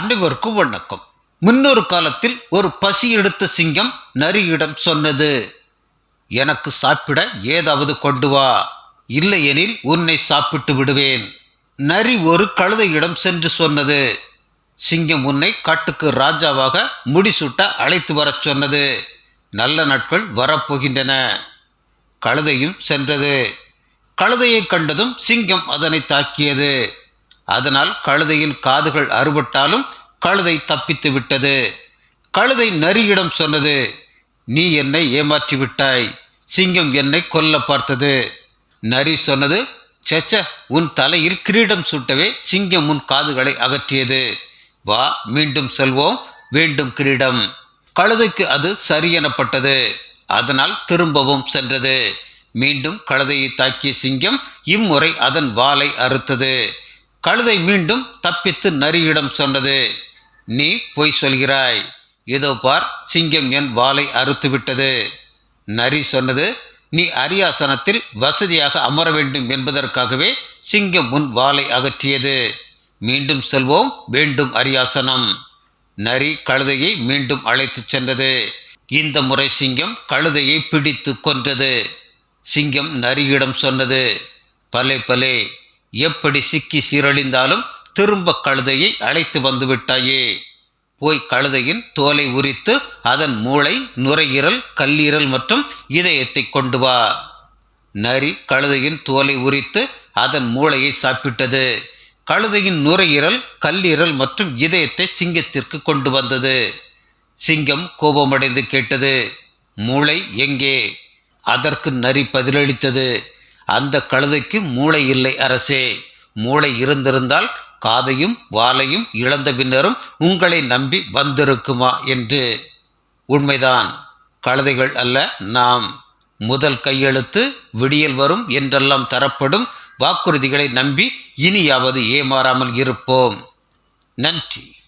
அனைவருக்கும் வணக்கம் முன்னொரு காலத்தில் ஒரு பசி எடுத்த சிங்கம் நரியிடம் சொன்னது எனக்கு சாப்பிட ஏதாவது கொண்டு வா. இல்லையெனில் உன்னை சாப்பிட்டு விடுவேன். நரி ஒரு கழுதையிடம் சென்று சொன்னது சிங்கம் உன்னை காட்டுக்கு ராஜாவாக முடிசூட்ட அழைத்து வரச் சொன்னது. நல்ல நாட்கள் வரப்போகின்றன. கழுதையும் சென்றது. கழுதையை கண்டதும் சிங்கம் அதனை தாக்கியது. அதனால் கழுதையின் காதுகள் அறுபட்டாலும் கழுதை தப்பித்து விட்டது. கழுதை நரியிடம் சொன்னது நீ என்னை ஏமாற்றி விட்டாய். சிங்கம் என்னை கொல்ல பார்த்தது. நரி சொன்னது செச்ச உன் தலையில் கிரீடம் சூட்டவே சிங்கம் உன் காதுகளை அகற்றியது. வா மீண்டும் செல்வோம். வேண்டும் கிரீடம். கழுதைக்கு அது சரியெனப்பட்டது அதனால் திரும்பவும் சென்றது. மீண்டும் கழுதையை தாக்கிய சிங்கம் இம்முறை அதன் வாலை அறுத்தது. கழுதை மீண்டும் தப்பித்து நரியிடம் சொன்னது நீ பொய் சொல்கிறாய். இதோ பார் சிங்கம் என் வாலை அறுத்து விட்டது. நரி சொன்னது நீ அரியாசனத்தில் வசதியாக அமர வேண்டும் என்பதற்காகவே சிங்கம் உன் வாலை அகற்றியது. மீண்டும் செல்வோம் வேண்டும் அரியாசனம். நரி கழுதையை மீண்டும் அழைத்துச் சென்றது. இந்த முறை சிங்கம் கழுதையை பிடித்து கொன்றது. சிங்கம் நரியிடம் சொன்னது பலே பலே எப்படி சிக்கி சீரழிந்தாலும் திரும்ப கழுதையை அழைத்து வந்துவிட்டாயே. போய் கழுதையின் தோலை உரித்து அதன் மூளை நுரையீரல் கல்லீரல் மற்றும் இதயத்தை கொண்டு வா. நரி கழுதையின் தோலை உரித்து அதன் மூளையை சாப்பிட்டது. கழுதையின் நுரையீரல் கல்லீரல் மற்றும் இதயத்தை சிங்கத்திற்கு கொண்டு வந்தது. சிங்கம் கோபமடைந்து கேட்டது மூளை எங்கே? அதற்கு நரி பதிலளித்தது அந்த கழுதைக்கு மூளை இல்லை அரசே. மூளை இருந்திருந்தால் காதையும் வாலையும் இழந்த பின்னரும் உங்களை நம்பி வந்திருக்குமா என்று உண்மைதான். கழுதைகள் அல்ல நாம் முதல் கையெழுத்து விடியல் வரும் என்றெல்லாம் தரப்படும் வாக்குறுதிகளை நம்பி இனியாவது ஏமாறாமல் இருப்போம். நன்றி.